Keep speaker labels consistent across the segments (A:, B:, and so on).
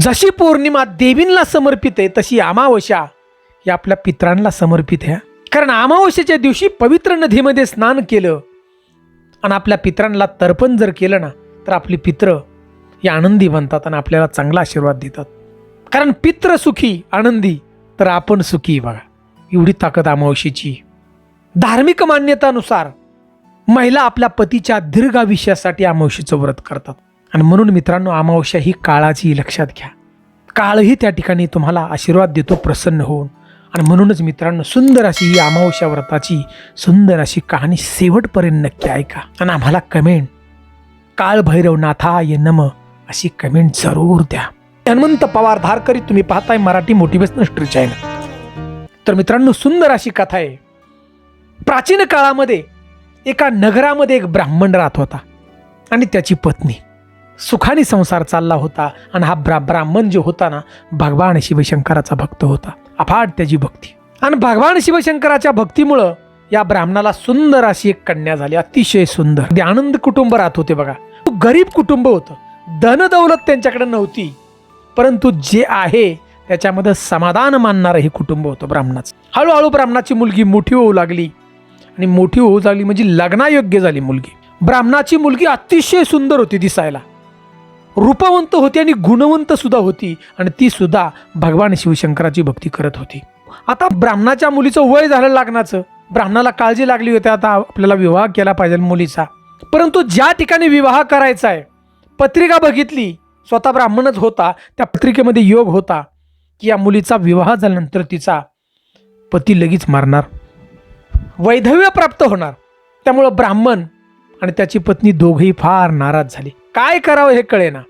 A: जशी पौर्णिमा देवींना समर्पित आहे तशी अमावस्या ही आपल्या पित्रांना समर्पित आहे. कारण अमावस्येच्या दिवशी पवित्र नदीमध्ये स्नान केलं आणि आपल्या पित्रांना तर्पण जर केलं ना तर आपली पित्र हे आनंदी बनतात आणि आपल्याला चांगला आशीर्वाद देतात. कारण पित्र सुखी आनंदी तर आपण सुखी बघा. एवढी ताकद अमावस्येची. धार्मिक मान्यतानुसार महिला आपल्या पतीच्या दीर्घ आयुष्यासाठी अमावस्येचं व्रत करतात. आणि म्हणून मित्रांनो अमावस्या ही काळाची लक्षात घ्या. काळही त्या ठिकाणी तुम्हाला आशीर्वाद देतो प्रसन्न होऊन. आणि म्हणूनच मित्रांनो सुंदर अशी ही अमावस्या व्रताची सुंदर अशी कहाणी शेवटपर्यंत नक्की ऐका. आणि आम्हाला कमेंट काळ भैरवनाथा ये नम अशी कमेंट जरूर द्या. हनुमंत पवार धारकरी तुम्ही पाहताय मराठी मोटिवेशनल स्ट्री चॅनल तर मित्रांनो सुंदर अशी कथा आहे. प्राचीन काळामध्ये एका नगरामध्ये एक ब्राह्मण राहत होता. आणि त्याची पत्नी. सुखाने संसार चालला होता आणि हा ब्रा ब्राह्मण जो होता ना भगवान शिवशंकराचा भक्त होता. अफाट त्याची भक्ती. आणि भगवान शिवशंकराच्या भक्तीमुळं या ब्राह्मणाला सुंदर अशी एक कन्या झाली. अतिशय सुंदर. ते आनंद कुटुंब राहत होते बघा. गरीब कुटुंब होतं. धन दौलत त्यांच्याकडे नव्हती. परंतु जे आहे त्याच्यामध्ये समाधान मानणारं हे कुटुंब होतं ब्राह्मणाचं. हळूहळू ब्राह्मणाची मुलगी मोठी होऊ लागली. आणि मोठी होऊ लागली म्हणजे लग्नायोग्य झाली मुलगी. ब्राह्मणाची मुलगी अतिशय सुंदर होती दिसायला. रूपवंत होती आणि गुणवंत सुद्धा होती. आणि ती सुद्धा भगवान शिवशंकराची भक्ती करत होती. आता ब्राह्मणाच्या मुलीचं वय झालं लागण्याचं ब्राह्मणाला काळजी लागली होती. आता आपल्याला विवाह केला पाहिजे मुलीचा. परंतु ज्या ठिकाणी विवाह करायचा आहे पत्रिका बघितली स्वतः ब्राह्मणच होता त्या पत्रिकेमध्ये योग होता की या मुलीचा विवाह झाल्यानंतर तिचा पती लगेच मारणार. वैधव्य प्राप्त होणार. त्यामुळं ब्राह्मण आणि त्याची पत्नी दोघेही फार नाराज झाली. काय करावं हे कळेना.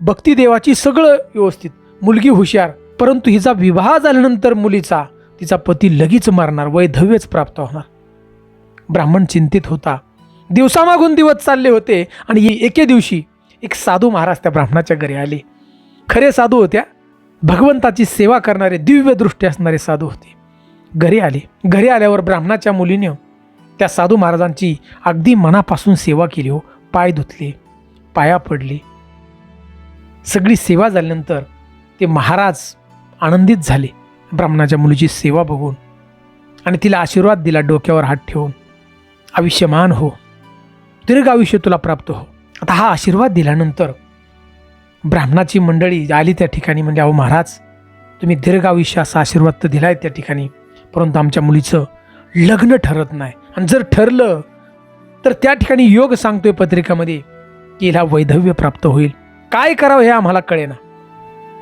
A: भक्ती देवाची सगळं व्यवस्थित. मुलगी हुशार परंतु हिचा विवाह झाल्यानंतर मुलीचा तिचा पती लगेच मारणार वैधव्यच प्राप्त होणार. ब्राह्मण चिंतित होता. दिवसामागून दिवस चालले होते आणि एके दिवशी एक साधू महाराज त्या ब्राह्मणाच्या घरी आले. खरे साधू होत्या. भगवंताची सेवा करणारे दिव्य दृष्टी असणारे साधू होते. घरी आले. घरी आल्यावर ब्राह्मणाच्या मुलीने त्या साधू महाराजांची अगदी मनापासून सेवा केली हो पाय धुतले. पाया पडली. सगळी सेवा झाल्यानंतर ते महाराज आनंदित झाले. ब्राह्मणाच्या मुलीची सेवा बघून आणि तिला आशीर्वाद दिला डोक्यावर हात ठेवून. आयुष्यमान हो. दीर्घ आयुष्य तुला प्राप्त हो. आता हा आशीर्वाद दिल्यानंतर ब्राह्मणाची मंडळी आली त्या ठिकाणी म्हणजे अहो महाराज तुम्ही दीर्घ आयुष्य असा आशीर्वाद तर दिलाय त्या ठिकाणी परंतु आमच्या मुलीचं लग्न ठरत नाही. आणि जर ठरलं तर त्या ठिकाणी योग सांगतोय पत्रिकामध्ये की वैधव्य प्राप्त होईल. काय करावं हे आम्हाला कळेना.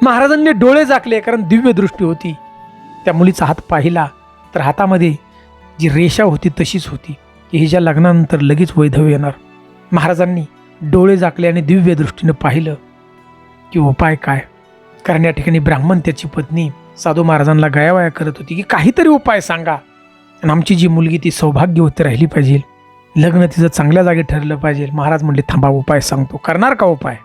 A: महाराजांनी डोळे झाकले कारण दिव्य दृष्टी होती. त्या मुलीचा हात पाहिला तर हातामध्ये जी रेषा होती तशीच होती. की हिच्या लग्नानंतर लगेच वैधव्य येणार. महाराजांनी डोळे झाकले आणि दिव्य दृष्टीनं पाहिलं की उपाय काय? कारण या ठिकाणी ब्राह्मण त्याची पत्नी साधू महाराजांना गयावया करत होती की काहीतरी उपाय सांगा. आणि आमची जी मुलगी ती सौभाग्यवती राहिली पाहिजे. लग्न तिचं चांगल्या जागी ठरलं पाहिजे. महाराज म्हणले थांबा उपाय सांगतो. करणार का उपाय?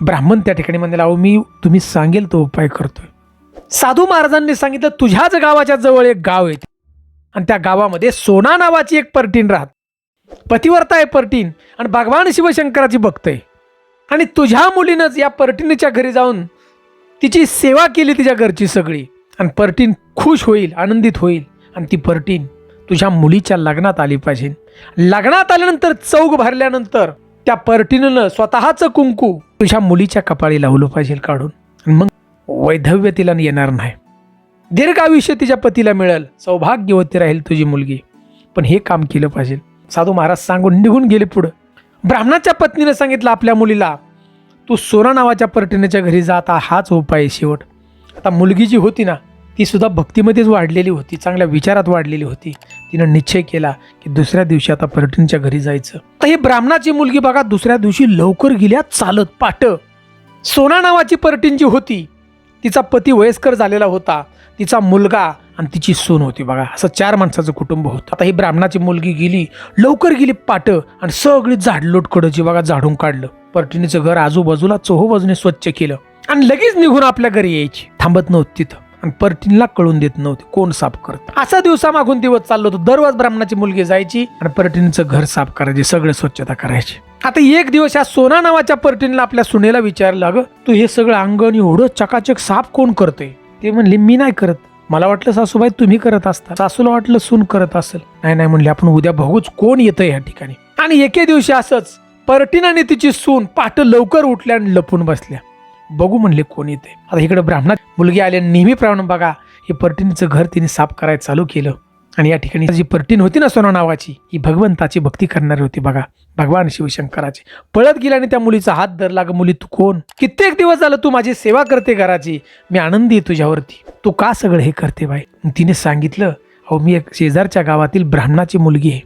A: ब्राह्मण त्या ठिकाणी म्हणले अहो मी तुम्ही सांगेल तो उपाय करतोय. साधू महाराजांनी सांगितलं तुझ्याच गावाच्या जवळ एक गाव आहे. आणि त्या गावामध्ये सोना नावाची एक पर्टीन राहत. पतिवर्ता आहे पर्टीन आणि भगवान शिवशंकराची भक्त आहे. आणि तुझ्या मुलीनंच या पर्टीनच्या घरी जाऊन तिची सेवा केली तिच्या घरची सगळी. आणि पर्टीन खुश होईल आनंदित होईल. आणि ती पर्टीन तुझ्या मुलीच्या लग्नात आली पाहिजे. लग्नात आल्यानंतर चौक भरल्यानंतर त्या पर्टीनं स्वतःचं कुंकू तुझ्या मुलीच्या कपाळी लावलं पाहिजे काढून. मग वैधव्य तिला येणार नाही. दीर्घ आयुष्य तिच्या पतीला मिळेल. सौभाग्यवती राहील तुझी मुलगी. पण हे काम केलं पाहिजे. साधू महाराज सांगून निघून गेले पुढं. ब्राह्मणाच्या पत्नीनं सांगितलं आपल्या मुलीला तू सोना नावाच्या पर्टिनेच्या घरी जाता हाच उपाय शेवट. आता मुलगी जी होती ना तीसुद्धा भक्तीमध्येच वाढलेली होती चांगल्या विचारात वाढलेली होती. तिनं निश्चय केला की दुसऱ्या दिवशी आता पर्यटनच्या घरी जायचं. तर ही ब्राह्मणाची मुलगी बघा दुसऱ्या दिवशी लवकर गेल्या चालत पाट. सोना नावाची पर्यटनची जी होती. तिचा पती वयस्कर झालेला होता. तिचा मुलगा आणि तिची सून होती बघा असं चार माणसाचं कुटुंब होतं. आता ही ब्राह्मणाची मुलगी गेली लवकर गेली पाट आणि सगळी झाडलोट कडची बघा झाडून काढलं. पर्टिनीचं घर आजूबाजूला चोहोबाजूने स्वच्छ केलं आणि लगेच निघून आपल्या घरी यायची. थांबत नव्हती तिथं. आणि पर्टिनला कळून देत नव्हते कोण साफ करत. असा दिवसामागून दिवस चाललो होतो. दररोज ब्राह्मणाची मुलगी जायची आणि पर्टिनचं घर साफ करायची सगळं स्वच्छता करायची. आता एक दिवस या सोना नावाच्या पर्टिनला आपल्या सुनेला विचारलं अगं तू हे सगळं अंगण एवढं चकाचक साफ कोण करतोय? ते म्हणले मी नाही करत. मला वाटलं सासूबाई तुम्ही करत असता. सासूला वाटलं सून करत असेल. नाही नाही म्हणले आपण उद्या बघूच कोण येतं या ठिकाणी. आणि एके दिवशी असंच पर्टीन आणि तिची सून पहाट लवकर उठल्या आणि लपून बसल्या. बघू म्हणले कोण येते. आता इकडे ब्राह्मणात मुलगी आल्या नेहमीप्रमाणे बघा हे पर्टिनीचं घर तिने साफ करायला चालू केलं. आणि या ठिकाणी जी पर्टीन होती ना सोना नावाची ही भगवंताची भक्ती करणारी होती बघा भगवान शिवशंकराची पळत गेला आणि त्या मुलीचा हात धरला ग मुली तू कोण? कित्येक दिवस झालं तू माझी सेवा करते घराची मी आनंदी आहे तुझ्यावरती. तू का सगळं हे करते बाई? तिने सांगितलं अहो मी एक शेजारच्या गावातील ब्राह्मणाची मुलगी आहे.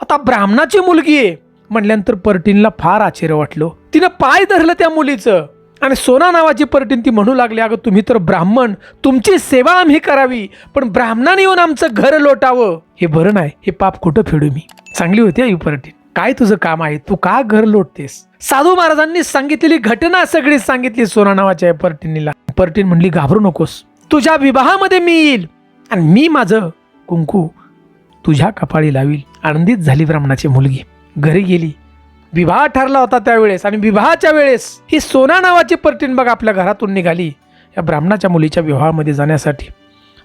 A: आता ब्राह्मणाची मुलगी आहे म्हणल्यानंतर पर्टीनला फार आश्चर्य वाटलं. तिनं पाय धरलं त्या मुलीचं. आणि सोना नावाची पर्यटन ती म्हणू लागली अगं तुम्ही तर ब्राह्मण तुमची सेवा आम्ही करावी पण ब्राह्मणाने येऊन आमचं घर लोटावं. हे बरं नाही हे पाप कुठं फेडू मी? चांगली होती ही पर्यटन काय तुझं काम आहे? तू का घर लोटतेस? साधू महाराजांनी सांगितलेली घटना सगळी सांगितली सोना नावाच्या या पर्टिनीला. पर्टीन म्हणली घाबरू नकोस. तुझ्या विवाहामध्ये मी येईल. आणि मी माझं कुंकू तुझ्या कपाळी लावील. आनंदित झाली ब्राह्मणाची मुलगी. घरी गेली. विवाह ठरला होता त्यावेळेस आणि विवाहाच्या वेळेस ही सोना नावाची पर्टीन बघ आपल्या घरातून निघाली या ब्राह्मणाच्या मुलीच्या विवाहामध्ये जाण्यासाठी.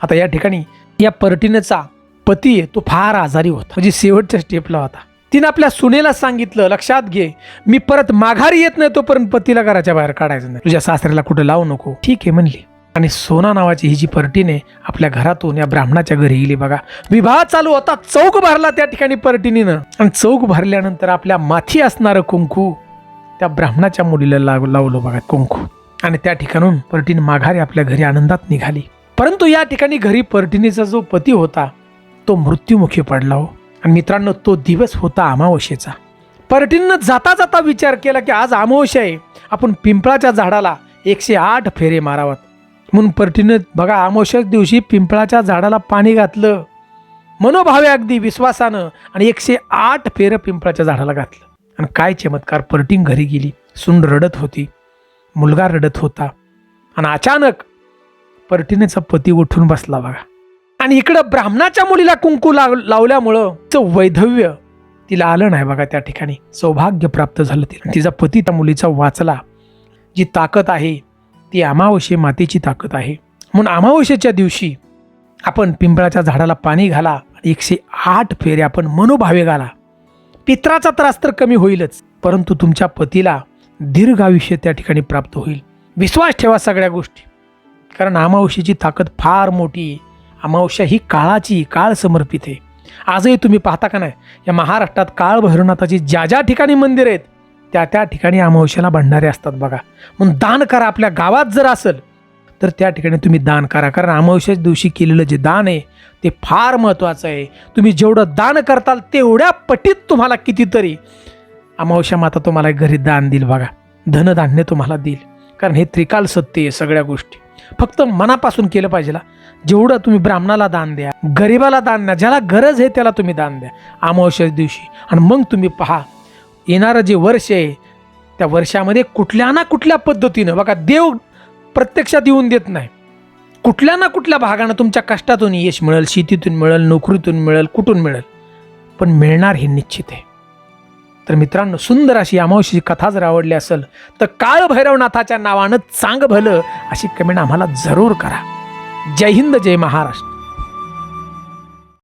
A: आता या ठिकाणी या पर्टीनेचा पती आहे तो फार आजारी होता. म्हणजे शेवटच्या स्टेपला होता. तिने आपल्या सुनेला सांगितलं लक्षात घे मी परत माघारी येत नाही तोपर्यंत पतीला घराच्या बाहेर काढायचं नाही. तुझ्या सासऱ्याला कुठं लावू नको. ठीक आहे म्हणली. आणि सोना नावाची ही जी पर्टीने आपल्या घरातून या ब्राह्मणाच्या घरी गेली बघा. विवाह चालू होता. चौक भरला त्या ठिकाणी पर्टिनीनं. आणि चौक भरल्यानंतर आपल्या माथी असणारं कुंकू त्या ब्राह्मणाच्या मुलीला लाव लावलं बघा कुंकू. आणि त्या ठिकाणून पर्टीन माघारी आपल्या घरी आनंदात निघाली. परंतु या ठिकाणी घरी पर्टिनीचा जो पती होता तो मृत्युमुखी पडला हो. आणि मित्रांनो तो दिवस होता अमावस्येचा. पर्टीननं जाता जाता विचार केला की आज अमावस्या आहे. आपण पिंपळाच्या झाडाला एकशे आठ फेरे मारावात. म्हणून परटीनं बघा आमोशाच दिवशी पिंपळाच्या झाडाला पाणी घातलं. मनोभावे अगदी विश्वासानं आणि एकशे आठ फेरं पिंपळाच्या झाडाला घातलं. आणि काय चमत्कार परटीन घरी गेली. सून रडत होती. मुलगा रडत होता. आणि अचानक परटीनेचा पती उठून बसला बघा. आणि इकडं ब्राह्मणाच्या मुलीला कुंकू लाव लावल्यामुळं तिचं वैधव्य तिला आलं नाही बघा त्या ठिकाणी. सौभाग्य प्राप्त झालं तिला. तिचा पती त्या मुलीचा वाचला. जी ताकद आहे ती अमावस्ये मातेची ताकद आहे. म्हणून अमावस्येच्या दिवशी आपण पिंपळाच्या झाडाला पाणी घाला एकशे आठ फेरे आपण मनोभावे घाला. पित्राचा त्रास तर कमी होईलच परंतु तुमच्या पतीला दीर्घ आयुष्य त्या ठिकाणी प्राप्त होईल. विश्वास ठेवा सगळ्या गोष्टी. कारण अमावस्येची ताकद फार मोठी आहे. अमावस्या ही काळाची काळ समर्पित आहे. आजही तुम्ही पाहता का नाही या महाराष्ट्रात काळ भैरवनाथाची ज्या ज्या ठिकाणी मंदिर आहेत त्या त्या ठिकाणी अमावश्याला भंडारे असतात बघा. म्हणून दान करा आपल्या गावात जर असेल तर त्या ठिकाणी तुम्ही दान करा. कारण अमावश्याच्या दिवशी केलेलं जे दान आहे ते फार महत्त्वाचं आहे. तुम्ही जेवढं दान करताल तेवढ्या पटीत तुम्हाला कितीतरी अमावस्या माता तुम्हाला घरी दान देईल बघा. धनधान्य तुम्हाला देईल. कारण हे त्रिकाल सत्य आहे सगळ्या गोष्टी. फक्त मनापासून केलं पाहिजे जेवढं तुम्ही ब्राह्मणाला दान द्या गरिबाला दान द्या ज्याला गरज आहे त्याला तुम्ही दान द्या. अमावश्याच्या दिवशी. आणि मग तुम्ही पहा येणारं जे वर्ष आहे त्या वर्षामध्ये कुठल्या ना कुठल्या पद्धतीनं बघा देव प्रत्यक्षात येऊन देत नाही. कुठल्या ना कुठल्या भागानं तुमच्या कष्टातून यश मिळेल शेतीतून मिळेल नोकरीतून मिळेल कुठून मिळेल पण मिळणार हे निश्चित आहे. तर मित्रांनो सुंदर अशी अमावशी कथा जर आवडली असेल तर काळ भैरवनाथाच्या नावानं चांग भलं अशी कमेंट आम्हाला जरूर करा. जय हिंद जय महाराष्ट्र.